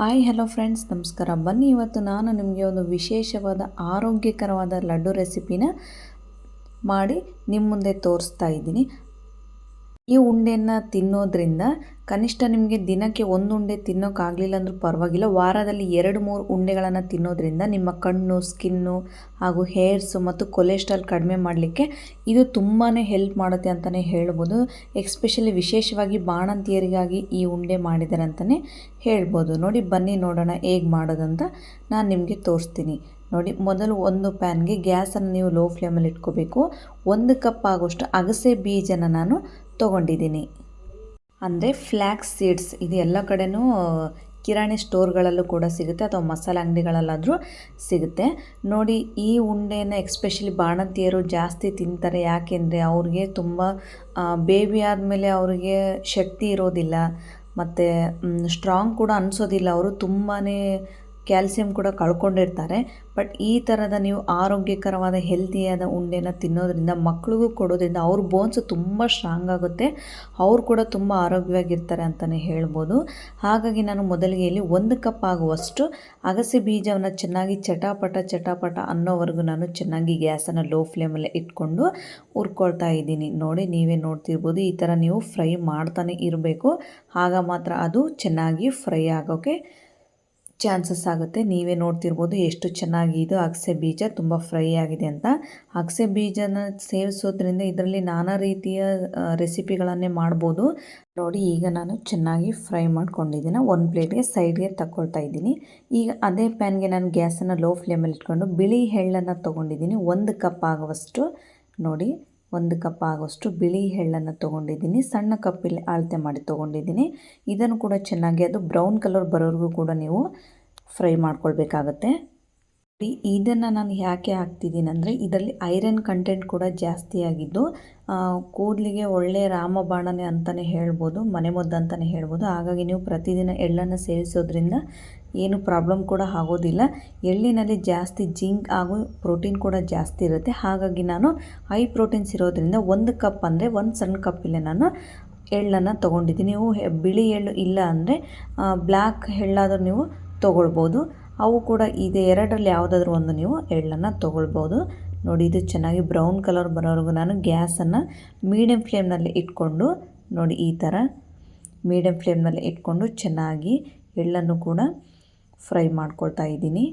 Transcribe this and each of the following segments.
Hi hello friends ನಮಸ್ಕಾರ. ಬನ್ನಿ ಇವತ್ತು ನಾನು ನಿಮಗೆ ಒಂದು ವಿಶೇಷವಾದ ಆರೋಗ್ಯಕರವಾದ ಲಡ್ಡು ರೆಸಿಪಿನ ಮಾಡಿ ನಿಮ್ಮ ಮುಂದೆ ತೋರಿಸ್ತಾ ಇದ್ದೀನಿ. ಈ ಉಂಡೆಯನ್ನು ತಿನ್ನೋದ್ರಿಂದ ಕನಿಷ್ಠ ನಿಮಗೆ ದಿನಕ್ಕೆ ಒಂದು ಉಂಡೆ ತಿನ್ನೋಕ್ಕಾಗಲಿಲ್ಲ ಅಂದರೂ ಪರವಾಗಿಲ್ಲ. ವಾರದಲ್ಲಿ ಎರಡು, ಮೂರು ಉಂಡೆಗಳನ್ನು ತಿನ್ನೋದ್ರಿಂದ ನಿಮ್ಮ ಕಣ್ಣು, ಸ್ಕಿನ್ನು ಹಾಗೂ ಹೇರ್ಸು ಮತ್ತು ಕೊಲೆಸ್ಟ್ರಾಲ್ ಕಡಿಮೆ ಮಾಡಲಿಕ್ಕೆ ಇದು ತುಂಬಾ ಹೆಲ್ಪ್ ಮಾಡುತ್ತೆ ಅಂತಲೇ ಹೇಳ್ಬೋದು. ಎಕ್ಸ್ಪೆಷಲಿ ವಿಶೇಷವಾಗಿ ಬಾಣಂತಿಯರಿಗಾಗಿ ಈ ಉಂಡೆ ಮಾಡಿದ್ದಾರೆ ಅಂತಲೇ ಹೇಳ್ಬೋದು. ನೋಡಿ, ಬನ್ನಿ ನೋಡೋಣ ಹೇಗೆ ಮಾಡೋದಂತ ನಾನು ನಿಮಗೆ ತೋರಿಸ್ತೀನಿ. ನೋಡಿ, ಮೊದಲು ಒಂದು ಪ್ಯಾನ್ಗೆ ಗ್ಯಾಸನ್ನು ನೀವು ಲೋ ಫ್ಲೇಮಲ್ಲಿ ಇಟ್ಕೋಬೇಕು. ಒಂದು ಕಪ್ ಆಗೋಷ್ಟು ಅಗಸೆ ಬೀಜನ ನಾನು ತೊಗೊಂಡಿದ್ದೀನಿ. ಅಂದರೆ ಫ್ಲ್ಯಾಕ್ಸ್ ಸೀಡ್ಸ್ ಇದು ಎಲ್ಲ ಕಡೆಯೂ ಕಿರಾಣಿ ಸ್ಟೋರ್ಗಳಲ್ಲೂ ಕೂಡ ಸಿಗುತ್ತೆ, ಅಥವಾ ಮಸಾಲೆ ಅಂಗಡಿಗಳಲ್ಲಾದರೂ ಸಿಗುತ್ತೆ. ನೋಡಿ, ಈ ಉಂಡೆನ ಎಕ್ಸ್ಪೆಷಲಿ ಬಾಣಂತಿಯರು ಜಾಸ್ತಿ ತಿಂತಾರೆ. ಯಾಕೆಂದರೆ ಅವ್ರಿಗೆ ತುಂಬ ಬೇಬಿ ಆದಮೇಲೆ ಅವ್ರಿಗೆ ಶಕ್ತಿ ಇರೋದಿಲ್ಲ. ಮತ್ತು ಸ್ಟ್ರಾಂಗ್ ಕೂಡ ಅನಿಸೋದಿಲ್ಲ. ಅವರು ತುಂಬಾ ಕ್ಯಾಲ್ಸಿಯಂ ಕೂಡ ಕಳ್ಕೊಂಡಿರ್ತಾರೆ. ಬಟ್ ಈ ಥರದ ನೀವು ಆರೋಗ್ಯಕರವಾದ, ಹೆಲ್ತಿಯಾದ ಉಂಡೆನ ತಿನ್ನೋದ್ರಿಂದ, ಮಕ್ಳಿಗೂ ಕೊಡೋದ್ರಿಂದ ಅವ್ರ ಬೋನ್ಸ್ ತುಂಬ ಸ್ಟ್ರಾಂಗ್ ಆಗುತ್ತೆ. ಅವ್ರು ಕೂಡ ತುಂಬ ಆರೋಗ್ಯವಾಗಿರ್ತಾರೆ ಅಂತಲೇ ಹೇಳ್ಬೋದು. ಹಾಗಾಗಿ ನಾನು ಮೊದಲಿಗೆ ಇಲ್ಲಿ ಒಂದು ಕಪ್ ಆಗುವಷ್ಟು ಅಗಸೆ ಬೀಜವನ್ನು ಚೆನ್ನಾಗಿ ಚಟಾಪಟ ಚಟಾಪಟ ಅನ್ನೋವರೆಗೂ ನಾನು ಚೆನ್ನಾಗಿ ಗ್ಯಾಸನ್ನು ಲೋ ಫ್ಲೇಮಲ್ಲೇ ಇಟ್ಕೊಂಡು ಹುರ್ಕೊಳ್ತಾ ಇದ್ದೀನಿ. ನೋಡಿ, ನೀವೇ ನೋಡ್ತಿರ್ಬೋದು, ಈ ಥರ ನೀವು ಫ್ರೈ ಮಾಡ್ತಾನೆ ಇರಬೇಕು. ಆಗ ಮಾತ್ರ ಅದು ಚೆನ್ನಾಗಿ ಫ್ರೈ ಆಗೋಕ್ಕೆ ಚಾನ್ಸಸ್ ಆಗುತ್ತೆ. ನೀವೇ ನೋಡ್ತಿರ್ಬೋದು ಎಷ್ಟು ಚೆನ್ನಾಗಿ ಇದು ಅಗಸೆ ಬೀಜ ತುಂಬ ಫ್ರೈ ಆಗಿದೆ ಅಂತ. ಅಗಸೆ ಬೀಜನ ಸೇವಿಸೋದ್ರಿಂದ ಇದರಲ್ಲಿ ನಾನಾ ರೀತಿಯ ರೆಸಿಪಿಗಳನ್ನೇ ಮಾಡ್ಬೋದು. ನೋಡಿ, ಈಗ ನಾನು ಚೆನ್ನಾಗಿ ಫ್ರೈ ಮಾಡ್ಕೊಂಡಿದ್ದೀನಿ ಒಂದು ಪ್ಲೇಟ್ಗೆ ಸೈಡ್ಗೆ ತಗೊಳ್ತಾ ಇದ್ದೀನಿ. ಈಗ ಅದೇ ಪ್ಯಾನ್ಗೆ ನಾನು ಗ್ಯಾಸನ್ನು ಲೋ ಫ್ಲೇಮಲ್ಲಿ ಇಟ್ಕೊಂಡು ಬಿಳಿ ಎಳ್ಳನ್ನು ತೊಗೊಂಡಿದ್ದೀನಿ. ಒಂದು ಕಪ್ ಆಗುವಷ್ಟು. ನೋಡಿ ಒಂದು ಕಪ್ ಆಗೋಷ್ಟು ಬಿಳಿ ಎಳ್ಳನ್ನು ತೊಗೊಂಡಿದ್ದೀನಿ. ಸಣ್ಣ ಕಪ್ಪಲ್ಲಿ ಅಳತೆ ಮಾಡಿ ತೊಗೊಂಡಿದ್ದೀನಿ. ಇದನ್ನು ಕೂಡ ಚೆನ್ನಾಗಿ ಅದು ಬ್ರೌನ್ ಕಲರ್ ಬರೋರಿಗೂ ಕೂಡ ನೀವು ಫ್ರೈ ಮಾಡ್ಕೊಳ್ಬೇಕಾಗತ್ತೆ. ಇದನ್ನು ನಾನು ಯಾಕೆ ಹಾಕ್ತಿದ್ದೀನಿ ಅಂದರೆ ಇದರಲ್ಲಿ ಐರನ್ ಕಂಟೆಂಟ್ ಕೂಡ ಜಾಸ್ತಿ ಆಗಿದ್ದು ಕೂದಲಿಗೆ ಒಳ್ಳೆಯ ರಾಮಬಾಣನೆ ಅಂತಲೇ ಹೇಳ್ಬೋದು, ಮನೆಮದ್ದು ಅಂತಲೇ ಹೇಳ್ಬೋದು. ಹಾಗಾಗಿ ನೀವು ಪ್ರತಿದಿನ ಎಳ್ಳನ್ನು ಸೇವಿಸೋದ್ರಿಂದ ಏನು ಪ್ರಾಬ್ಲಮ್ ಕೂಡ ಆಗೋದಿಲ್ಲ. ಎಳ್ಳಿನಲ್ಲಿ ಜಾಸ್ತಿ ಜಿಂಕ್ ಹಾಗೂ ಪ್ರೋಟೀನ್ ಕೂಡ ಜಾಸ್ತಿ ಇರುತ್ತೆ. ಹಾಗಾಗಿ ನಾನು ಹೈ ಪ್ರೋಟೀನ್ಸ್ ಇರೋದ್ರಿಂದ ಒಂದು ಕಪ್ ಅಂದರೆ ಒಂದು ಸಣ್ಣ ಕಪ್ಪಲ್ಲೇ ನಾನು ಎಳ್ಳನ್ನು ತೊಗೊಂಡಿದ್ದೀನಿ. ನೀವು ಬಿಳಿ ಎಳ್ಳು ಇಲ್ಲ ಅಂದರೆ ಬ್ಲ್ಯಾಕ್ ಎಳ್ಳಾದರೂ ನೀವು ತೊಗೊಳ್ಬೋದು. ಅವು ಕೂಡ ಇದೆ, ಎರಡರಲ್ಲಿ ಯಾವುದಾದ್ರೂ ಒಂದು ನೀವು ಎಳ್ಳನ್ನು ತೊಗೊಳ್ಬೋದು. ನೋಡಿ, ಇದು ಚೆನ್ನಾಗಿ ಬ್ರೌನ್ ಕಲರ್ ಬರೋವರೆಗೂ ನಾನು ಗ್ಯಾಸನ್ನು ಮೀಡಿಯಮ್ ಫ್ಲೇಮ್ನಲ್ಲಿ ಇಟ್ಕೊಂಡು, ನೋಡಿ ಈ ಥರ ಮೀಡಿಯಮ್ ಫ್ಲೇಮ್ನಲ್ಲಿ ಇಟ್ಕೊಂಡು ಚೆನ್ನಾಗಿ ಎಳ್ಳನ್ನು ಕೂಡ ಫ್ರೈ ಮಾಡ್ಕೊಳ್ತಾ ಇದ್ದೀನಿ.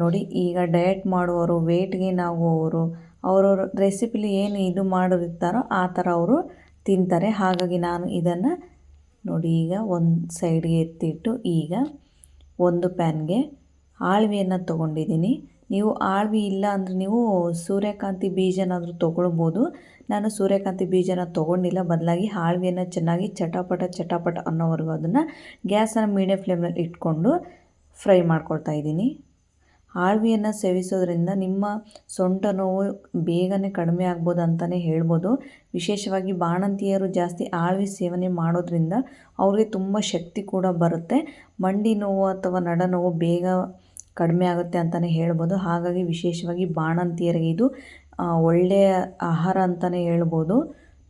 ನೋಡಿ, ಈಗ ಡಯಟ್ ಮಾಡುವವರು ವೇಟ್ ಗೇನ್ ಆಗುವವರು ಅವರವ್ರ ರೆಸಿಪಿಲಿ ಏನು ಇದು ಮಾಡಿರ್ತಾರೋ ಆ ಥರ ಅವರು ತಿಂತಾರೆ. ಹಾಗಾಗಿ ನಾನು ಇದನ್ನು ನೋಡಿ, ಈಗ ಒಂದು ಸೈಡ್ಗೆ ಎತ್ತಿಟ್ಟು ಈಗ ಒಂದು ಪ್ಯಾನ್ಗೆ ಆಳ್ವಿಯನ್ನು ತೊಗೊಂಡಿದ್ದೀನಿ. ನೀವು ಆಳ್ವಿ ಇಲ್ಲ ಅಂದರೆ ನೀವು ಸೂರ್ಯಕಾಂತಿ ಬೀಜನಾದರೂ ತೊಗೊಳ್ಬೋದು. ನಾನು ಸೂರ್ಯಕಾಂತಿ ಬೀಜನ ತೊಗೊಂಡಿಲ್ಲ. ಬದಲಾಗಿ ಆಳ್ವಿಯನ್ನು ಚೆನ್ನಾಗಿ ಚಟಾಪಟ ಚಟಾಪಟ ಅನ್ನೋವರೆಗೂ ಅದನ್ನು ಗ್ಯಾಸನ್ನು ಮೀಡಿಯಂ ಫ್ಲೇಮಲ್ಲಿ ಇಟ್ಕೊಂಡು ಫ್ರೈ ಮಾಡ್ಕೊಳ್ತಾ ಇದ್ದೀನಿ. ಆಳ್ವಿಯನ್ನು ಸೇವಿಸೋದ್ರಿಂದ ನಿಮ್ಮ ಸೊಂಟ ನೋವು ಬೇಗನೆ ಕಡಿಮೆ ಆಗ್ಬೋದು ಅಂತಲೇ ಹೇಳ್ಬೋದು. ವಿಶೇಷವಾಗಿ ಬಾಣಂತಿಯರು ಜಾಸ್ತಿ ಆಳ್ವಿ ಸೇವನೆ ಮಾಡೋದ್ರಿಂದ ಅವ್ರಿಗೆ ತುಂಬ ಶಕ್ತಿ ಕೂಡ ಬರುತ್ತೆ. ಮಂಡಿ ನೋವು ಅಥವಾ ನಡ ನೋವು ಬೇಗ ಕಡಿಮೆ ಆಗುತ್ತೆ ಅಂತಲೇ ಹೇಳ್ಬೋದು. ಹಾಗಾಗಿ ವಿಶೇಷವಾಗಿ ಬಾಣಂತಿಯರಿಗೆ ಇದು ಒಳ್ಳೆಯ ಆಹಾರ ಅಂತಲೇ ಹೇಳ್ಬೋದು.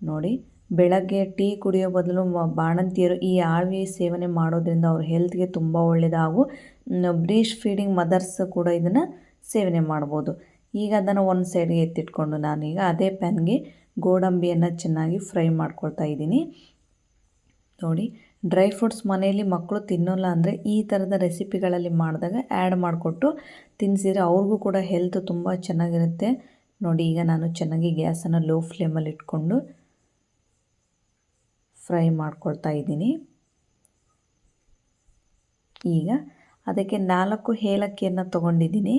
ನೋಡಿ, ಬೆಳಗ್ಗೆ ಟೀ ಕುಡಿಯೋ ಬದಲು ಬಾಣಂತಿಯರು ಈ ಆಳ್ವಿ ಸೇವನೆ ಮಾಡೋದ್ರಿಂದ ಅವ್ರ ಹೆಲ್ತ್ಗೆ ತುಂಬ ಒಳ್ಳೆಯದು ಬ್ರೀಸ್ಟ್ ಫೀಡಿಂಗ್ ಮದರ್ಸ್ ಕೂಡ ಇದನ್ನು ಸೇವನೆ ಮಾಡ್ಬೋದು. ಈಗ ಅದನ್ನು ಒಂದು ಸೈಡ್ಗೆ ಎತ್ತಿಟ್ಕೊಂಡು ನಾನೀಗ ಅದೇ ಪ್ಯಾನ್ಗೆ ಗೋಡಂಬಿಯನ್ನು ಚೆನ್ನಾಗಿ ಫ್ರೈ ಮಾಡ್ಕೊಳ್ತಾ ಇದ್ದೀನಿ. ನೋಡಿ, ಡ್ರೈ ಫ್ರೂಟ್ಸ್ ಮನೆಯಲ್ಲಿ ಮಕ್ಕಳು ತಿನ್ನೋಲ್ಲ ಅಂದರೆ ಈ ಥರದ ರೆಸಿಪಿಗಳಲ್ಲಿ ಮಾಡಿದಾಗ ಆ್ಯಡ್ ಮಾಡಿಕೊಟ್ಟು ತಿನ್ನಿಸಿದ್ರೆ ಅವ್ರಿಗೂ ಕೂಡ ಹೆಲ್ತ್ ತುಂಬ ಚೆನ್ನಾಗಿರುತ್ತೆ. ನೋಡಿ, ಈಗ ನಾನು ಚೆನ್ನಾಗಿ ಗ್ಯಾಸನ್ನು ಲೋ ಫ್ಲೇಮಲ್ಲಿ ಇಟ್ಕೊಂಡು ಫ್ರೈ ಮಾಡ್ಕೊಳ್ತಾ ಇದ್ದೀನಿ. ಈಗ ಅದಕ್ಕೆ ನಾಲ್ಕು ಏಲಕ್ಕಿಯನ್ನು ತೊಗೊಂಡಿದ್ದೀನಿ.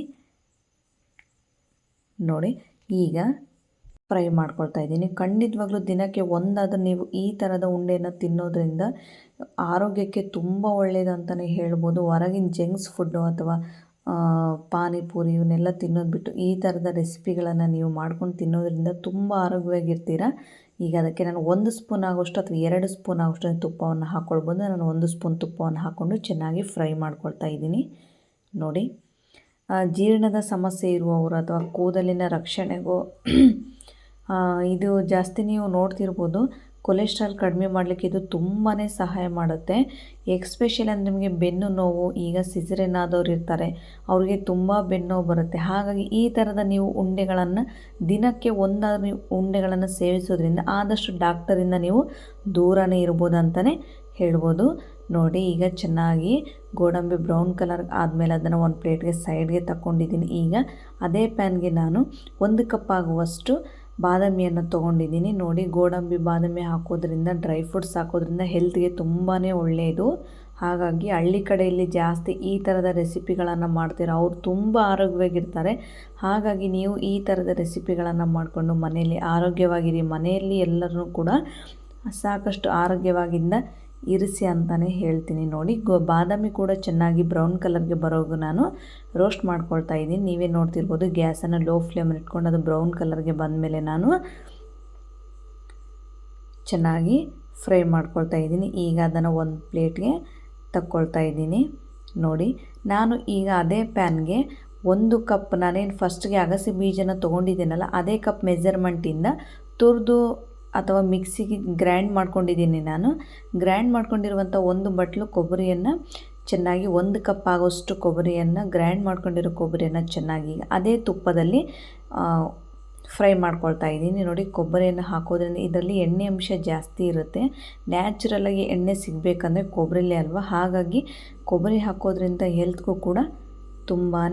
ನೋಡಿ, ಈಗ ಫ್ರೈ ಮಾಡ್ಕೊಳ್ತಾ ಇದ್ದೀನಿ. ಖಂಡಿತವಾಗ್ಲೂ ದಿನಕ್ಕೆ ಒಂದಾದರೂ ನೀವು ಈ ಥರದ ಉಂಡೆಯನ್ನು ತಿನ್ನೋದ್ರಿಂದ ಆರೋಗ್ಯಕ್ಕೆ ತುಂಬ ಒಳ್ಳೆಯದು ಅಂತಲೇ ಹೇಳ್ಬೋದು. ಹೊರಗಿನ ಜಂಕ್ಸ್ ಫುಡ್ಡು ಅಥವಾ ಪಾನಿಪುರಿ ಇವನ್ನೆಲ್ಲ ತಿನ್ನೋದು ಬಿಟ್ಟು ಈ ಥರದ ರೆಸಿಪಿಗಳನ್ನು ನೀವು ಮಾಡ್ಕೊಂಡು ತಿನ್ನೋದ್ರಿಂದ ತುಂಬ ಆರೋಗ್ಯವಾಗಿರ್ತೀರ? ಈಗ ಅದಕ್ಕೆ ನಾನು ಒಂದು ಸ್ಪೂನ್ ಆಗೋಷ್ಟು ಅಥವಾ ಎರಡು ಸ್ಪೂನ್ ಆಗೋಷ್ಟು ತುಪ್ಪವನ್ನು ಹಾಕ್ಕೊಳ್ಬೋದು ನಾನು ಒಂದು ಸ್ಪೂನ್ ತುಪ್ಪವನ್ನು ಹಾಕ್ಕೊಂಡು ಚೆನ್ನಾಗಿ ಫ್ರೈ ಮಾಡ್ಕೊಳ್ತಾ ಇದ್ದೀನಿ. ನೋಡಿ ಜೀರ್ಣದ ಸಮಸ್ಯೆ ಇರುವವರು ಅಥವಾ ಕೂದಲಿನ ರಕ್ಷಣೆಗೋ ಇದು ಜಾಸ್ತಿ ನೀವು ನೋಡ್ತಿರ್ಬೋದು. ಕೊಲೆಸ್ಟ್ರಾಲ್ ಕಡಿಮೆ ಮಾಡಲಿಕ್ಕೆ ಇದು ತುಂಬಾ ಸಹಾಯ ಮಾಡುತ್ತೆ. ಎಕ್ಸ್ಪೆಷಲಿ ಅಂದರೆ ನಿಮಗೆ ಬೆನ್ನು ನೋವು, ಈಗ ಸಿಸರೇನ್ ಇರ್ತಾರೆ, ಅವ್ರಿಗೆ ತುಂಬ ಬೆನ್ನು ನೋವು ಬರುತ್ತೆ. ಹಾಗಾಗಿ ಈ ಥರದ ನೀವು ಉಂಡೆಗಳನ್ನು ದಿನಕ್ಕೆ ಒಂದಾದ ನೀವು ಉಂಡೆಗಳನ್ನು ಸೇವಿಸೋದ್ರಿಂದ ಆದಷ್ಟು ಡಾಕ್ಟರಿಂದ ನೀವು ದೂರನೇ ಇರ್ಬೋದು ಅಂತಲೇ ಹೇಳ್ಬೋದು. ನೋಡಿ, ಈಗ ಚೆನ್ನಾಗಿ ಗೋಡಂಬಿ ಬ್ರೌನ್ ಕಲರ್ ಆದಮೇಲೆ ಅದನ್ನು ಒಂದು ಪ್ಲೇಟ್ಗೆ ಸೈಡ್ಗೆ ತಗೊಂಡಿದ್ದೀನಿ ಈಗ ಅದೇ ಪ್ಯಾನ್ಗೆ ನಾನು ಒಂದು ಕಪ್ ಆಗುವಷ್ಟು ಬಾದಾಮಿಯನ್ನು ತೊಗೊಂಡಿದ್ದೀನಿ. ನೋಡಿ, ಗೋಡಂಬಿ ಬಾದಾಮಿ ಹಾಕೋದ್ರಿಂದ, ಡ್ರೈ ಫ್ರೂಟ್ಸ್ ಹಾಕೋದ್ರಿಂದ ಹೆಲ್ತ್ಗೆ ತುಂಬಾ ಒಳ್ಳೆಯದು ಹಾಗಾಗಿ ಹಳ್ಳಿ ಕಡೆಯಲ್ಲಿ ಜಾಸ್ತಿ ಈ ಥರದ ರೆಸಿಪಿಗಳನ್ನು ಮಾಡ್ತೀರಾ? ಅವ್ರು ತುಂಬ ಆರೋಗ್ಯವಾಗಿರ್ತಾರೆ. ಹಾಗಾಗಿ ನೀವು ಈ ಥರದ ರೆಸಿಪಿಗಳನ್ನು ಮಾಡಿಕೊಂಡು ಮನೆಯಲ್ಲಿ ಆರೋಗ್ಯವಾಗಿರಿ. ಮನೆಯಲ್ಲಿ ಎಲ್ಲರೂ ಕೂಡ ಸಾಕಷ್ಟು ಆರೋಗ್ಯವಾಗಿಂದ ಇರಿಸಿ ಅಂತಲೇ ಹೇಳ್ತೀನಿ ನೋಡಿ. ಗೋ, ಬಾದಾಮಿ ಕೂಡ ಚೆನ್ನಾಗಿ ಬ್ರೌನ್ ಕಲರ್ಗೆ ಬರೋಗು ನಾನು ರೋಸ್ಟ್ ಮಾಡ್ಕೊಳ್ತಾ ಇದ್ದೀನಿ. ನೀವೇ ನೋಡ್ತಿರ್ಬೋದು ಗ್ಯಾಸನ್ನು ಲೋ ಫ್ಲೇಮಲ್ಲಿ ಇಟ್ಕೊಂಡು ಅದು ಬ್ರೌನ್ ಕಲರ್ಗೆ ಬಂದಮೇಲೆ ನಾನು ಚೆನ್ನಾಗಿ ಫ್ರೈ ಮಾಡ್ಕೊಳ್ತಾ ಇದ್ದೀನಿ. ಈಗ ಅದನ್ನು ಒಂದು ಪ್ಲೇಟ್ಗೆ ತಕ್ಕೊಳ್ತಾ ಇದ್ದೀನಿ ನೋಡಿ. ನಾನು ಈಗ ಅದೇ ಪ್ಯಾನ್ಗೆ ಒಂದು ಕಪ್, ನಾನೇನು ಫಸ್ಟ್ಗೆ ಅಗಸೆ ಬೀಜನ ತೊಗೊಂಡಿದ್ದೀನಲ್ಲ, ಅದೇ ಕಪ್ ಮೆಜರ್ಮೆಂಟಿಂದ ತುರಿದು ಅಥವಾ ಮಿಕ್ಸಿಗೆ ಗ್ರೈಂಡ್ ಮಾಡ್ಕೊಂಡಿದ್ದೀನಿ ನಾನು. ಗ್ರೈಂಡ್ ಮಾಡ್ಕೊಂಡಿರುವಂಥ ಒಂದು ಬಟ್ಲು ಕೊಬ್ಬರಿಯನ್ನು ಚೆನ್ನಾಗಿ ಒಂದು ಕಪ್ ಆಗೋಷ್ಟು ಕೊಬ್ಬರಿಯನ್ನು ಗ್ರೈಂಡ್ ಮಾಡ್ಕೊಂಡಿರೋ ಕೊಬ್ಬರಿಯನ್ನು ಚೆನ್ನಾಗಿ ಅದೇ ತುಪ್ಪದಲ್ಲಿ ಫ್ರೈ ಮಾಡ್ಕೊಳ್ತಾ ಇದ್ದೀನಿ. ನೋಡಿ, ಕೊಬ್ಬರಿಯನ್ನು ಹಾಕೋದ್ರಿಂದ ಇದರಲ್ಲಿ ಎಣ್ಣೆ ಅಂಶ ಜಾಸ್ತಿ ಇರುತ್ತೆ. ನ್ಯಾಚುರಲಾಗಿ ಎಣ್ಣೆ ಸಿಗಬೇಕಂದ್ರೆ ಕೊಬ್ಬರಿಲೇ ಅಲ್ವಾ? ಹಾಗಾಗಿ ಕೊಬ್ಬರಿ ಹಾಕೋದ್ರಿಂದ ಹೆಲ್ತ್ಗೂ ಕೂಡ ತುಂಬಾ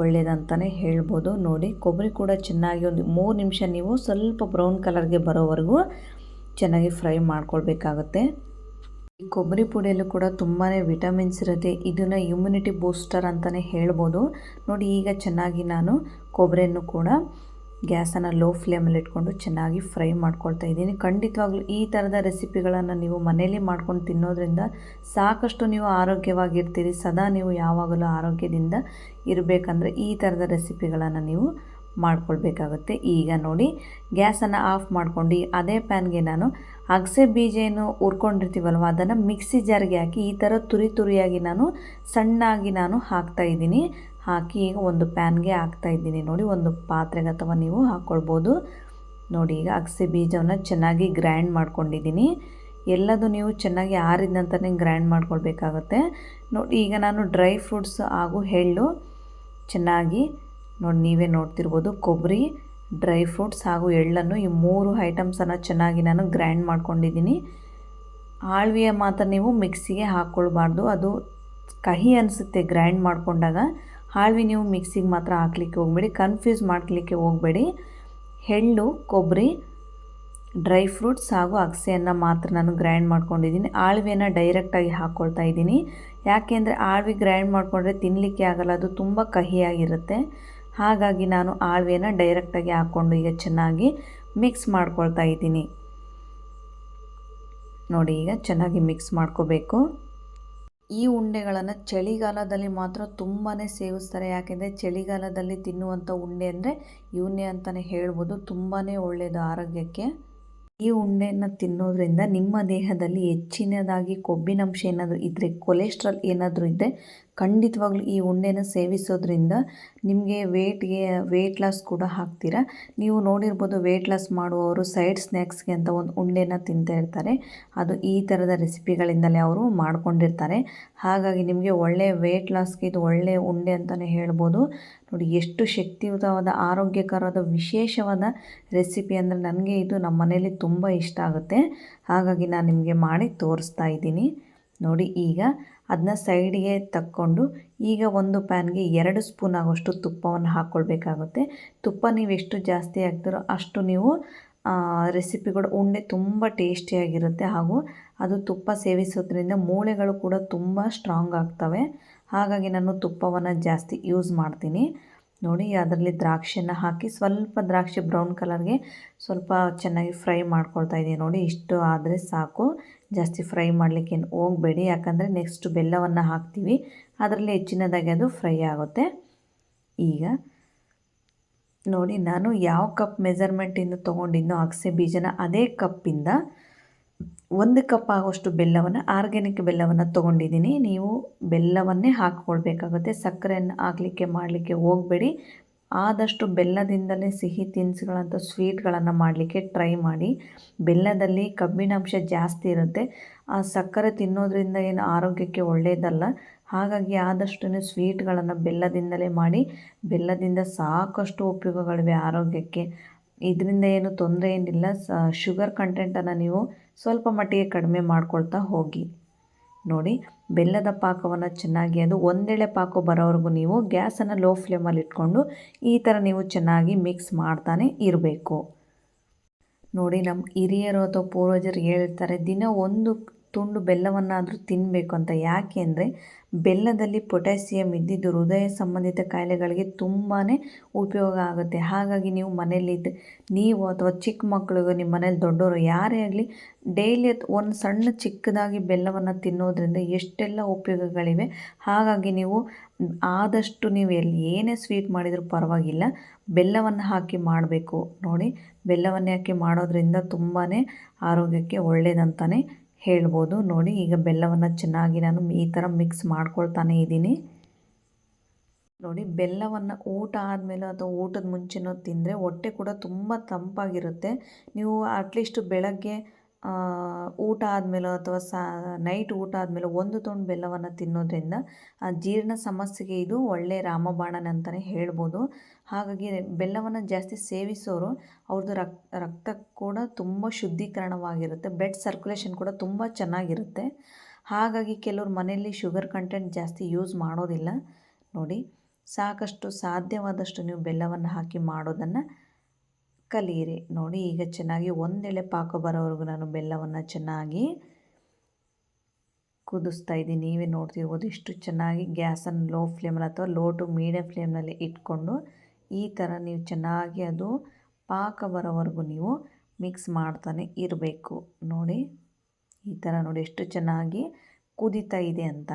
ಒಳ್ಳೆಯದಂತಲೇ ಹೇಳ್ಬೋದು. ನೋಡಿ, ಕೊಬ್ಬರಿ ಕೂಡ ಚೆನ್ನಾಗಿ ಒಂದು ಮೂರು ನಿಮಿಷ ನೀವು ಸ್ವಲ್ಪ ಬ್ರೌನ್ ಕಲರ್ಗೆ ಬರೋವರೆಗೂ ಚೆನ್ನಾಗಿ ಫ್ರೈ ಮಾಡ್ಕೊಳ್ಬೇಕಾಗುತ್ತೆ. ಈ ಕೊಬ್ಬರಿ ಪುಡಿಯಲ್ಲೂ ಕೂಡ ತುಂಬಾ ವಿಟಮಿನ್ಸ್ ಇರುತ್ತೆ. ಇದನ್ನು ಇಮ್ಯುನಿಟಿ ಬೂಸ್ಟರ್ ಅಂತಲೇ ಹೇಳ್ಬೋದು. ನೋಡಿ, ಈಗ ಚೆನ್ನಾಗಿ ನಾನು ಕೊಬ್ಬರಿಯನ್ನು ಕೂಡ ಗ್ಯಾಸನ್ನು ಲೋ ಫ್ಲೇಮಲ್ಲಿ ಇಟ್ಕೊಂಡು ಚೆನ್ನಾಗಿ ಫ್ರೈ ಮಾಡ್ಕೊಳ್ತಾ ಇದ್ದೀನಿ. ಖಂಡಿತವಾಗ್ಲೂ ಈ ಥರದ ರೆಸಿಪಿಗಳನ್ನು ನೀವು ಮನೇಲಿ ಮಾಡ್ಕೊಂಡು ತಿನ್ನೋದ್ರಿಂದ ಸಾಕಷ್ಟು ನೀವು ಆರೋಗ್ಯವಾಗಿರ್ತೀರಿ. ಸದಾ ನೀವು ಯಾವಾಗಲೂ ಆರೋಗ್ಯದಿಂದ ಇರಬೇಕಂದ್ರೆ ಈ ಥರದ ರೆಸಿಪಿಗಳನ್ನು ನೀವು ಮಾಡ್ಕೊಳ್ಬೇಕಾಗುತ್ತೆ. ಈಗ ನೋಡಿ, ಗ್ಯಾಸನ್ನು ಆಫ್ ಮಾಡ್ಕೊಂಡು ಅದೇ ಪ್ಯಾನ್ಗೆ ನಾನು ಅಗಸೆ ಬೀಜ ಏನು ಹುರ್ಕೊಂಡಿರ್ತೀವಲ್ವ, ಅದನ್ನು ಮಿಕ್ಸಿ ಜಾರ್ಗೆ ಹಾಕಿ ಈ ಥರ ತುರಿ ತುರಿಯಾಗಿ ನಾನು ಸಣ್ಣಾಗಿ ನಾನು ಹಾಕ್ತಾಯಿದ್ದೀನಿ ಹಾಕಿ ಈಗ ಒಂದು ಪ್ಯಾನ್ಗೆ ಹಾಕ್ತಾಯಿದ್ದೀನಿ ನೋಡಿ, ಒಂದು ಪಾತ್ರೆಗೆ ಅಥವಾ ನೀವು ಹಾಕ್ಕೊಳ್ಬೋದು ನೋಡಿ, ಈಗ ಅಗಸೆ ಬೀಜವನ್ನು ಚೆನ್ನಾಗಿ ಗ್ರೈಂಡ್ ಮಾಡ್ಕೊಂಡಿದ್ದೀನಿ. ಎಲ್ಲದು ನೀವು ಚೆನ್ನಾಗಿ ಆರಿದ ನಂತರನೇ ಗ್ರೈಂಡ್ ಮಾಡ್ಕೊಳ್ಬೇಕಾಗುತ್ತೆ. ನೋಡಿ, ಈಗ ನಾನು ಡ್ರೈ ಫ್ರೂಟ್ಸ್ ಹಾಗೂ ಎಳ್ಳು ಚೆನ್ನಾಗಿ ನೋಡಿ, ನೀವೇ ನೋಡ್ತಿರ್ಬೋದು. ಕೊಬ್ಬರಿ ಡ್ರೈ ಫ್ರೂಟ್ಸ್ ಹಾಗೂ ಎಳ್ಳನ್ನು ಈ ಮೂರು ಐಟಮ್ಸನ್ನು ಚೆನ್ನಾಗಿ ನಾನು ಗ್ರೈಂಡ್ ಮಾಡ್ಕೊಂಡಿದ್ದೀನಿ. ಆಳ್ವಿಯ ಮಾತ್ರ ನೀವು ಮಿಕ್ಸಿಗೆ ಹಾಕ್ಕೊಳ್ಬಾರ್ದು ಅದು ಕಹಿ ಅನಿಸುತ್ತೆ ಗ್ರೈಂಡ್ ಮಾಡಿಕೊಂಡಾಗ. ಆಳ್ವಿ ನೀವು ಮಿಕ್ಸಿಗೆ ಮಾತ್ರ ಹಾಕ್ಲಿಕ್ಕೆ ಹೋಗಬೇಡಿ. ಕನ್ಫ್ಯೂಸ್ ಮಾಡಲಿಕ್ಕೆ ಹೋಗಬೇಡಿ. ಎಳ್ಳು, ಕೊಬ್ಬರಿ, ಡ್ರೈ ಫ್ರೂಟ್ಸ್ ಹಾಗೂ ಅಗಸೆಯನ್ನು ಮಾತ್ರ ನಾನು ಗ್ರೈಂಡ್ ಮಾಡ್ಕೊಂಡಿದ್ದೀನಿ. ಆಳ್ವಿಯನ್ನು ಡೈರೆಕ್ಟಾಗಿ ಹಾಕ್ಕೊಳ್ತಾ ಇದ್ದೀನಿ. ಯಾಕೆಂದರೆ ಆಳ್ವಿ ಗ್ರೈಂಡ್ ಮಾಡಿಕೊಂಡ್ರೆ ತಿನ್ನಲಿಕ್ಕೆ ಆಗಲ್ಲ. ಅದು ತುಂಬ ಕಹಿಯಾಗಿರುತ್ತೆ. ಹಾಗಾಗಿ ನಾನು ಆಳ್ವೆಯನ್ನು ಡೈರೆಕ್ಟಾಗಿ ಹಾಕ್ಕೊಂಡು ಈಗ ಚೆನ್ನಾಗಿ ಮಿಕ್ಸ್ ಮಾಡ್ಕೊಳ್ತಾ ಇದ್ದೀನಿ. ನೋಡಿ ಈಗ ಚೆನ್ನಾಗಿ ಮಿಕ್ಸ್ ಮಾಡ್ಕೋಬೇಕು. ಈ ಉಂಡೆಗಳನ್ನು ಚಳಿಗಾಲದಲ್ಲಿ ಮಾತ್ರ ತುಂಬಾ ಸೇವಿಸ್ತಾರೆ. ಯಾಕೆಂದರೆ ಚಳಿಗಾಲದಲ್ಲಿ ತಿನ್ನುವಂಥ ಉಂಡೆ ಅಂದರೆ ಇವನ್ನೇ ಅಂತಲೇ ಹೇಳ್ಬೋದು. ತುಂಬಾ ಒಳ್ಳೆಯದು ಆರೋಗ್ಯಕ್ಕೆ. ಈ ಉಂಡೆಯನ್ನು ತಿನ್ನೋದ್ರಿಂದ ನಿಮ್ಮ ದೇಹದಲ್ಲಿ ಹೆಚ್ಚಿನದಾಗಿ ಕೊಬ್ಬಿನಂಶ ಏನಾದರೂ ಇದ್ದರೆ ಕೊಲೆಸ್ಟ್ರಾಲ್ ಏನಾದರೂ ಇದ್ದರೆ ಖಂಡಿತವಾಗ್ಲೂ ಈ ಉಂಡೆನ ಸೇವಿಸೋದ್ರಿಂದ ನಿಮಗೆ ವೇಟ್ಗೆ ವೇಟ್ ಲಾಸ್ ಕೂಡ ಆಗ್ತೀರಾ ನೀವು ನೋಡಿರ್ಬೋದು ವೆಯ್ಟ್ ಲಾಸ್ ಮಾಡುವವರು ಸೈಡ್ ಸ್ನ್ಯಾಕ್ಸ್ಗೆ ಅಂತ ಒಂದು ಉಂಡೆನ ತಿಂತಾ ಇರ್ತಾರೆ. ಅದು ಈ ಥರದ ರೆಸಿಪಿಗಳಿಂದಲೇ ಅವರು ಮಾಡ್ಕೊಂಡಿರ್ತಾರೆ. ಹಾಗಾಗಿ ನಿಮಗೆ ಒಳ್ಳೆಯ ವೆಯ್ಟ್ ಲಾಸ್ಗೆ ಇದು ಒಳ್ಳೆಯ ಉಂಡೆ ಅಂತಲೇ ಹೇಳ್ಬೋದು. ನೋಡಿ, ಎಷ್ಟು ಶಕ್ತಿಯುತವಾದ, ಆರೋಗ್ಯಕರವಾದ, ವಿಶೇಷವಾದ ರೆಸಿಪಿ ಅಂದರೆ ನನಗೆ ಇದು ನಮ್ಮ ಮನೇಲಿ ತುಂಬ ಇಷ್ಟ ಆಗುತ್ತೆ. ಹಾಗಾಗಿ ನಾನು ನಿಮಗೆ ಮಾಡಿ ತೋರಿಸ್ತಾ ಇದ್ದೀನಿ. ನೋಡಿ, ಈಗ ಅದನ್ನ ಸೈಡಿಗೆ ತಕ್ಕೊಂಡು ಈಗ ಒಂದು ಪ್ಯಾನ್ಗೆ ಎರಡು ಸ್ಪೂನ್ ಆಗೋಷ್ಟು ತುಪ್ಪವನ್ನು ಹಾಕ್ಕೊಳ್ಬೇಕಾಗುತ್ತೆ ತುಪ್ಪ ನೀವು ಎಷ್ಟು ಜಾಸ್ತಿ ಹಾಕ್ತಿರೋ ಅಷ್ಟು ನೀವು ರೆಸಿಪಿಗಳು ಉಂಡೆ ತುಂಬ ಟೇಸ್ಟಿಯಾಗಿರುತ್ತೆ ಹಾಗೂ ಅದು ತುಪ್ಪ ಸೇವಿಸೋದ್ರಿಂದ ಮೂಳೆಗಳು ಕೂಡ ತುಂಬ ಸ್ಟ್ರಾಂಗ್ ಆಗ್ತವೆ. ಹಾಗಾಗಿ ನಾನು ತುಪ್ಪವನ್ನು ಜಾಸ್ತಿ ಯೂಸ್ ಮಾಡ್ತೀನಿ. ನೋಡಿ, ಅದರಲ್ಲಿ ದ್ರಾಕ್ಷಿಯನ್ನು ಹಾಕಿ ಸ್ವಲ್ಪ ದ್ರಾಕ್ಷಿ ಬ್ರೌನ್ ಕಲರ್ಗೆ ಸ್ವಲ್ಪ ಚೆನ್ನಾಗಿ ಫ್ರೈ ಮಾಡ್ಕೊಳ್ತಾ ಇದ್ದೀನಿ. ನೋಡಿ, ಇಷ್ಟು ಆದರೆ ಸಾಕು. ಜಾಸ್ತಿ ಫ್ರೈ ಮಾಡಲಿಕ್ಕೇನು ಹೋಗಬೇಡಿ. ಯಾಕಂದರೆ ನೆಕ್ಸ್ಟ್ ಬೆಲ್ಲವನ್ನು ಹಾಕ್ತೀವಿ. ಅದರಲ್ಲಿ ಹೆಚ್ಚಿನದಾಗಿ ಅದು ಫ್ರೈ ಆಗುತ್ತೆ. ಈಗ ನೋಡಿ, ನಾನು ಯಾವ ಕಪ್ ಮೆಜರ್ಮೆಂಟಿಂದ ತೊಗೊಂಡಿದ್ದೋ ಅಗಸೆ ಬೀಜನ ಅದೇ ಕಪ್ಪಿಂದ ಒಂದು ಕಪ್ ಆಗೋಷ್ಟು ಬೆಲ್ಲವನ್ನು, ಆರ್ಗ್ಯಾನಿಕ್ ಬೆಲ್ಲವನ್ನು ತೊಗೊಂಡಿದ್ದೀನಿ. ನೀವು ಬೆಲ್ಲವನ್ನೇ ಹಾಕ್ಕೊಳ್ಬೇಕಾಗುತ್ತೆ. ಸಕ್ಕರೆಯನ್ನು ಹಾಕಲಿಕ್ಕೆ, ಮಾಡಲಿಕ್ಕೆ ಹೋಗಬೇಡಿ. ಆದಷ್ಟು ಬೆಲ್ಲದಿಂದಲೇ ಸಿಹಿ ತಿನಿಸುಗಳಂಥ ಸ್ವೀಟ್ಗಳನ್ನು ಮಾಡಲಿಕ್ಕೆ ಟ್ರೈ ಮಾಡಿ. ಬೆಲ್ಲದಲ್ಲಿ ಕಬ್ಬಿಣಾಂಶ ಜಾಸ್ತಿ ಇರುತ್ತೆ. ಆ ಸಕ್ಕರೆ ತಿನ್ನೋದ್ರಿಂದ ಏನು ಆರೋಗ್ಯಕ್ಕೆ ಒಳ್ಳೆಯದಲ್ಲ ಹಾಗಾಗಿ ಆದಷ್ಟು ಸ್ವೀಟ್ಗಳನ್ನು ಬೆಲ್ಲದಿಂದಲೇ ಮಾಡಿ. ಬೆಲ್ಲದಿಂದ ಸಾಕಷ್ಟು ಉಪಯೋಗಗಳಿವೆ ಆರೋಗ್ಯಕ್ಕೆ. ಇದರಿಂದ ಏನು ತೊಂದರೆ ಏನಿಲ್ಲ. ಶುಗರ್ ಕಂಟೆಂಟನ್ನು ನೀವು ಸ್ವಲ್ಪ ಮಟ್ಟಿಗೆ ಕಡಿಮೆ ಮಾಡ್ಕೊಳ್ತಾ ಹೋಗಿ. ನೋಡಿ, ಬೆಲ್ಲದ ಪಾಕವನ್ನು ಚೆನ್ನಾಗಿ ಅದು ಒಂದೆಳೆ ಪಾಕ ಬರೋವರೆಗೂ ನೀವು ಗ್ಯಾಸನ್ನು ಲೋ ಫ್ಲೇಮಲ್ಲಿ ಇಟ್ಕೊಂಡು ಈ ಥರ ನೀವು ಚೆನ್ನಾಗಿ ಮಿಕ್ಸ್ ಮಾಡ್ತಾನೆ ಇರಬೇಕು. ನೋಡಿ ನಮ್ಮ ಹಿರಿಯರು ಅಥವಾ ಪೂರ್ವಜರು ಹೇಳ್ತಾರೆ, ದಿನ ಒಂದು ತುಂಡು ಬೆಲ್ಲವನ್ನಾದರೂ ತಿನ್ನಬೇಕು ಅಂತ. ಯಾಕೆ ಅಂದರೆ ಬೆಲ್ಲದಲ್ಲಿ ಪೊಟ್ಯಾಸಿಯಂ ಇದ್ದಿದ್ದು ಹೃದಯ ಸಂಬಂಧಿತ ಕಾಯಿಲೆಗಳಿಗೆ ತುಂಬಾ ಉಪಯೋಗ ಆಗುತ್ತೆ. ಹಾಗಾಗಿ ನೀವು ಮನೇಲಿ ನೀವು ಅಥವಾ ಚಿಕ್ಕ ಮಕ್ಕಳಿಗೂ ನಿಮ್ಮ ಮನೇಲಿ ದೊಡ್ಡವರು ಯಾರೇ ಆಗಲಿ ಡೈಲಿ ಒಂದು ಸಣ್ಣ ಚಿಕ್ಕದಾಗಿ ಬೆಲ್ಲವನ್ನು ತಿನ್ನೋದ್ರಿಂದ ಎಷ್ಟೆಲ್ಲ ಉಪಯೋಗಗಳಿವೆ. ಹಾಗಾಗಿ ನೀವು ಆದಷ್ಟು ನೀವು ಎಲ್ಲಿ ಏನೇ ಸ್ವೀಟ್ ಮಾಡಿದರೂ ಪರವಾಗಿಲ್ಲ, ಬೆಲ್ಲವನ್ನು ಹಾಕಿ ಮಾಡಬೇಕು. ನೋಡಿ, ಬೆಲ್ಲವನ್ನೇ ಹಾಕಿ ಮಾಡೋದ್ರಿಂದ ತುಂಬಾ ಆರೋಗ್ಯಕ್ಕೆ ಒಳ್ಳೆಯದಂತಲೇ ಹೇಳ್ಬೋದು. ನೋಡಿ, ಈಗ ಬೆಲ್ಲವನ್ನು ಚೆನ್ನಾಗಿ ನಾನು ಈ ಥರ ಮಿಕ್ಸ್ ಮಾಡ್ಕೊಳ್ತಾನೆ ಇದ್ದೀನಿ. ನೋಡಿ, ಬೆಲ್ಲವನ್ನು ಊಟ ಆದಮೇಲೆ ಅಥವಾ ಊಟದ ಮುಂಚೆನೋ ತಿಂದರೆ ಹೊಟ್ಟೆ ಕೂಡ ತುಂಬ ತಂಪಾಗಿರುತ್ತೆ. ನೀವು ಅಟ್ಲೀಸ್ಟ್ ಬೆಳಗ್ಗೆ ಊಟ ಆದಮೇಲೆ ಅಥವಾ ಸಾ, ನೈಟ್ ಊಟ ಆದಮೇಲೆ ಒಂದು ತುಂಡು ಬೆಲ್ಲವನ್ನು ತಿನ್ನೋದ್ರಿಂದ ಆ ಜೀರ್ಣ ಸಮಸ್ಯೆಗೆ ಇದು ಒಳ್ಳೆಯ ರಾಮಬಾಣನ ಅಂತಲೇ ಹೇಳ್ಬೋದು. ಹಾಗಾಗಿ ಬೆಲ್ಲವನ್ನು ಜಾಸ್ತಿ ಸೇವಿಸೋರು ಅವ್ರದ್ದು ರಕ್, ರಕ್ತ ಕೂಡ ತುಂಬ ಶುದ್ಧೀಕರಣವಾಗಿರುತ್ತೆ, ಬ್ಲಡ್ ಸರ್ಕ್ಯುಲೇಷನ್ ಕೂಡ ತುಂಬ ಚೆನ್ನಾಗಿರುತ್ತೆ. ಹಾಗಾಗಿ ಕೆಲವರು ಮನೆಯಲ್ಲಿ ಶುಗರ್ ಕಂಟೆಂಟ್ ಜಾಸ್ತಿ ಯೂಸ್ ಮಾಡೋದಿಲ್ಲ. ನೋಡಿ, ಸಾಕಷ್ಟು ಸಾಧ್ಯವಾದಷ್ಟು ನೀವು ಬೆಲ್ಲವನ್ನು ಹಾಕಿ ಮಾಡೋದನ್ನು ಕಲಿಯಿರಿ ನೋಡಿ, ಈಗ ಚೆನ್ನಾಗಿ ಒಂದೆಳೆ ಪಾಕ ಬರೋವರೆಗೂ ನಾನು ಬೆಲ್ಲವನ್ನು ಚೆನ್ನಾಗಿ ಕುದಿಸ್ತಾ ಇದ್ದೀನಿ. ನೀವೇ ನೋಡ್ತಿರ್ಬೋದು ಇಷ್ಟು ಚೆನ್ನಾಗಿ ಗ್ಯಾಸನ್ನು ಲೋ ಫ್ಲೇಮಲ್ಲಿ ಅಥವಾ ಲೋ ಟು ಮೀಡಿಯಮ್ ಫ್ಲೇಮ್ನಲ್ಲಿ ಇಟ್ಕೊಂಡು ಈ ಥರ ನೀವು ಚೆನ್ನಾಗಿ ಅದು ಪಾಕ ಬರೋವರೆಗೂ ನೀವು ಮಿಕ್ಸ್ ಮಾಡ್ತಾನೆ ಇರಬೇಕು. ನೋಡಿ, ಈ ಥರ ನೋಡಿ ಎಷ್ಟು ಚೆನ್ನಾಗಿ ಕುದೀತಾ ಇದೆ ಅಂತ.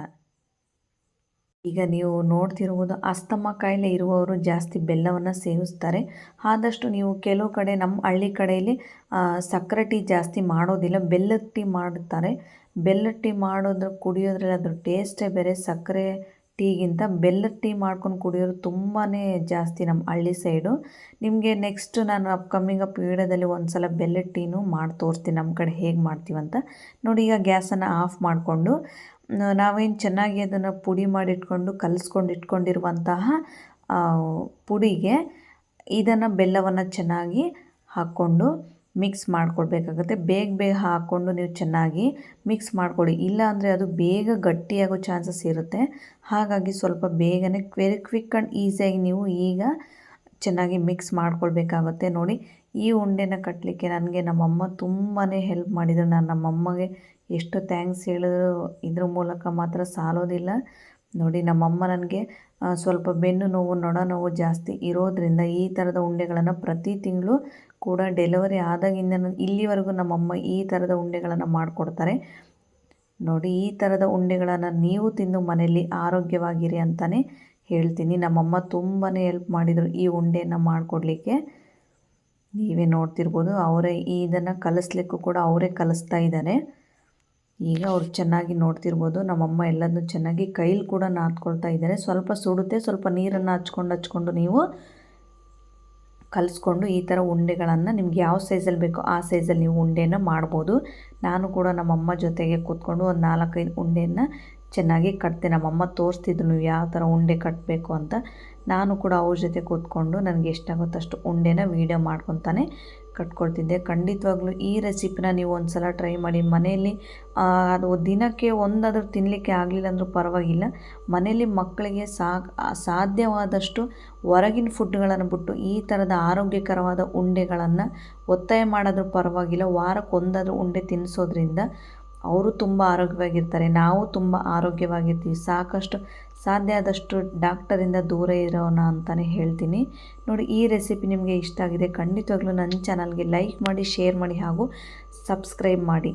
ಈಗ ನೀವು ನೋಡ್ತಿರುವುದು ಅಸ್ತಮ ಕಾಯಿಲೆ ಇರುವವರು ಜಾಸ್ತಿ ಬೆಲ್ಲವನ್ನು ಸೇವಿಸ್ತಾರೆ. ಆದಷ್ಟು ನೀವು ಕೆಲವು ಕಡೆ ನಮ್ಮ ಹಳ್ಳಿ ಕಡೆಯಲ್ಲಿ ಸಕ್ಕರೆ ಟೀ ಜಾಸ್ತಿ ಮಾಡೋದಿಲ್ಲ. ಬೆಲ್ಲದ ಟೀ ಮಾಡುತ್ತಾರೆ. ಬೆಲ್ಲದ ಟೀ ಮಾಡೋದ್ರ ಕುಡಿಯೋದ್ರಲ್ಲಿ ಅದ್ರ ಟೇಸ್ಟೇ ಬೇರೆ. ಸಕ್ಕರೆ ಟೀಗಿಂತ ಬೆಲ್ಲದ ಟೀ ಮಾಡ್ಕೊಂಡು ಕುಡಿಯೋರು ತುಂಬಾ ಜಾಸ್ತಿ ನಮ್ಮ ಹಳ್ಳಿ ಸೈಡು. ನಿಮಗೆ ನೆಕ್ಸ್ಟ್ ನಾನು ಅಪ್ಕಮಿಂಗ್ ಅಪ್ ವೀಡಿಯೋದಲ್ಲಿ ಒಂದು ಸಲ ಬೆಲ್ಲದ ಟೀನೂ ಮಾಡಿ ತೋರಿಸ್ತೀನಿ ನಮ್ಮ ಕಡೆ ಹೇಗೆ ಮಾಡ್ತೀವಂತ. ನೋಡಿ ಈಗ ಗ್ಯಾಸನ್ನು ಆಫ್ ಮಾಡಿಕೊಂಡು ನಾವೇನು ಚೆನ್ನಾಗಿ ಅದನ್ನು ಪುಡಿ ಮಾಡಿಟ್ಕೊಂಡು, ಕಲಿಸ್ಕೊಂಡು ಇಟ್ಕೊಂಡಿರುವಂತಹ ಪುಡಿಗೆ ಇದನ್ನು ಬೆಲ್ಲವನ್ನು ಚೆನ್ನಾಗಿ ಹಾಕ್ಕೊಂಡು ಮಿಕ್ಸ್ ಮಾಡ್ಕೊಳ್ಬೇಕಾಗುತ್ತೆ ಬೇಗ ಬೇಗ ಹಾಕ್ಕೊಂಡು ನೀವು ಚೆನ್ನಾಗಿ ಮಿಕ್ಸ್ ಮಾಡ್ಕೊಳ್ಳಿ ಇಲ್ಲ ಅಂದರೆ ಅದು ಬೇಗ ಗಟ್ಟಿಯಾಗೋ ಚಾನ್ಸಸ್ ಇರುತ್ತೆ. ಹಾಗಾಗಿ ಸ್ವಲ್ಪ ಬೇಗನೆ ವೆರಿ ಕ್ವಿಕ್ ಆ್ಯಂಡ್ ಈಸಿಯಾಗಿ ನೀವು ಈಗ ಚೆನ್ನಾಗಿ ಮಿಕ್ಸ್ ಮಾಡ್ಕೊಳ್ಬೇಕಾಗುತ್ತೆ. ನೋಡಿ, ಈ ಉಂಡೆನ ಕಟ್ಟಲಿಕ್ಕೆ ನನಗೆ ನಮ್ಮಮ್ಮ ತುಂಬಾ ಹೆಲ್ಪ್ ಮಾಡಿದರು. ನಾನು ನಮ್ಮಮ್ಮಗೆ ಎಷ್ಟು ಥ್ಯಾಂಕ್ಸ್ ಹೇಳಿದ್ರು ಇದ್ರ ಮೂಲಕ ಮಾತ್ರ ಸಾಲೋದಿಲ್ಲ. ನೋಡಿ, ನಮ್ಮಮ್ಮ ನನಗೆ ಸ್ವಲ್ಪ ಬೆನ್ನು ನೋವು, ನೊಣ ನೋವು ಜಾಸ್ತಿ ಇರೋದರಿಂದ ಈ ಥರದ ಉಂಡೆಗಳನ್ನು ಪ್ರತಿ ತಿಂಗಳು ಕೂಡ ಡೆಲಿವರಿ ಆದಾಗಿಂದ ಇಲ್ಲಿವರೆಗೂ ನಮ್ಮಮ್ಮ ಈ ಥರದ ಉಂಡೆಗಳನ್ನು ಮಾಡಿಕೊಡ್ತಾರೆ. ನೋಡಿ, ಈ ಥರದ ಉಂಡೆಗಳನ್ನು ನೀವು ತಿಂದು ಮನೆಯಲ್ಲಿ ಆರೋಗ್ಯವಾಗಿರಿ ಅಂತಲೇ ಹೇಳ್ತೀನಿ. ನಮ್ಮಮ್ಮ ತುಂಬಾ ಹೆಲ್ಪ್ ಮಾಡಿದರು ಈ ಉಂಡೆಯನ್ನು ಮಾಡಿಕೊಡ್ಲಿಕ್ಕೆ. ನೀವೇ ನೋಡ್ತಿರ್ಬೋದು, ಅವರೇ ಇದನ್ನು ಕಲಿಸ್ಲಿಕ್ಕೂ ಕೂಡ ಅವರೇ ಕಲಿಸ್ತಾ ಇದ್ದಾರೆ. ಈಗ ಅವ್ರು ಚೆನ್ನಾಗಿ ನೋಡ್ತಿರ್ಬೋದು. ನಮ್ಮಮ್ಮ ಎಲ್ಲದನ್ನು ಚೆನ್ನಾಗಿ ಕೈಲಿ ಕೂಡ ನಾದ್ಕೊಳ್ತಾ ಇದ್ದಾರೆ ಸ್ವಲ್ಪ ಸುಡುತ್ತೆ, ಸ್ವಲ್ಪ ನೀರನ್ನು ಹಚ್ಕೊಂಡು ಹಚ್ಕೊಂಡು ನೀವು ಕಲಿಸ್ಕೊಂಡು ಈ ಥರ ಉಂಡೆಗಳನ್ನು ನಿಮ್ಗೆ ಯಾವ ಸೈಜಲ್ಲಿ ಬೇಕೋ ಆ ಸೈಜಲ್ಲಿ ನೀವು ಉಂಡೆನ ಮಾಡ್ಬೋದು. ನಾನು ಕೂಡ ನಮ್ಮಮ್ಮ ಜೊತೆಗೆ ಕೂತ್ಕೊಂಡು ಒಂದು ನಾಲ್ಕೈದು ಉಂಡೆಯನ್ನು ಚೆನ್ನಾಗಿ ಕಟ್ತೆ. ನಮ್ಮಮ್ಮ ತೋರಿಸ್ತಿದ್ರು ನೀವು ಯಾವ ಥರ ಉಂಡೆ ಕಟ್ಟಬೇಕು ಅಂತ. ನಾನು ಕೂಡ ಅವ್ರ ಜೊತೆ ಕೂತ್ಕೊಂಡು ನನಗೆ ಎಷ್ಟಾಗುತ್ತೋ ಅಷ್ಟು ಉಂಡೆನ ವೀಡಿಯೋ ಮಾಡ್ಕೊತಾನೆ. ಕಟ್ಕೊಳ್ತಿದ್ದೆ. ಖಂಡಿತವಾಗ್ಲೂ ಈ ರೆಸಿಪಿನ ನೀವು ಒಂದು ಸಲ ಟ್ರೈ ಮಾಡಿ. ಮನೆಯಲ್ಲಿ ಅದು ದಿನಕ್ಕೆ ಒಂದಾದರೂ ತಿನ್ನಲಿಕ್ಕೆ ಆಗಲಿಲ್ಲ ಅಂದರೂ ಪರವಾಗಿಲ್ಲ. ಮನೆಯಲ್ಲಿ ಮಕ್ಕಳಿಗೆ ಸಾಕ್ ಸಾಧ್ಯವಾದಷ್ಟು ಹೊರಗಿನ ಫುಡ್ಗಳನ್ನು ಬಿಟ್ಟು ಈ ಥರದ ಆರೋಗ್ಯಕರವಾದ ಉಂಡೆಗಳನ್ನು ಒತ್ತಾಯ ಮಾಡೋದ್ರೂ ಪರವಾಗಿಲ್ಲ. ವಾರಕ್ಕೆ ಒಂದಾದರೂ ಉಂಡೆ ತಿನ್ನಿಸೋದ್ರಿಂದ ಅವರು ತುಂಬ ಆರೋಗ್ಯವಾಗಿರ್ತಾರೆ. ನಾವು ತುಂಬ ಆರೋಗ್ಯವಾಗಿರ್ತೀವಿ. ಸಾಕಷ್ಟು ಸಾಧ್ಯ ಆದಷ್ಟು ಡಾಕ್ಟರಿಂದ ದೂರ ಇರೋಣ ಅಂತಲೇ ಹೇಳ್ತೀನಿ. ನೋಡಿ, ಈ ರೆಸಿಪಿ ನಿಮಗೆ ಇಷ್ಟ ಆಗಿದೆ, ಖಂಡಿತವಾಗ್ಲೂ ನನ್ನ ಚಾನಲ್ಗೆ ಲೈಕ್ ಮಾಡಿ, ಶೇರ್ ಮಾಡಿ ಹಾಗೂ ಸಬ್ಸ್ಕ್ರೈಬ್ ಮಾಡಿ.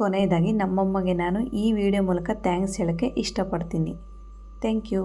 ಕೊನೆಯದಾಗಿ ನಮ್ಮಮ್ಮಗೆ ನಾನು ಈ ವಿಡಿಯೋ ಮೂಲಕ ಥ್ಯಾಂಕ್ಸ್ ಹೇಳೋಕ್ಕೆ ಇಷ್ಟಪಡ್ತೀನಿ. Thank you.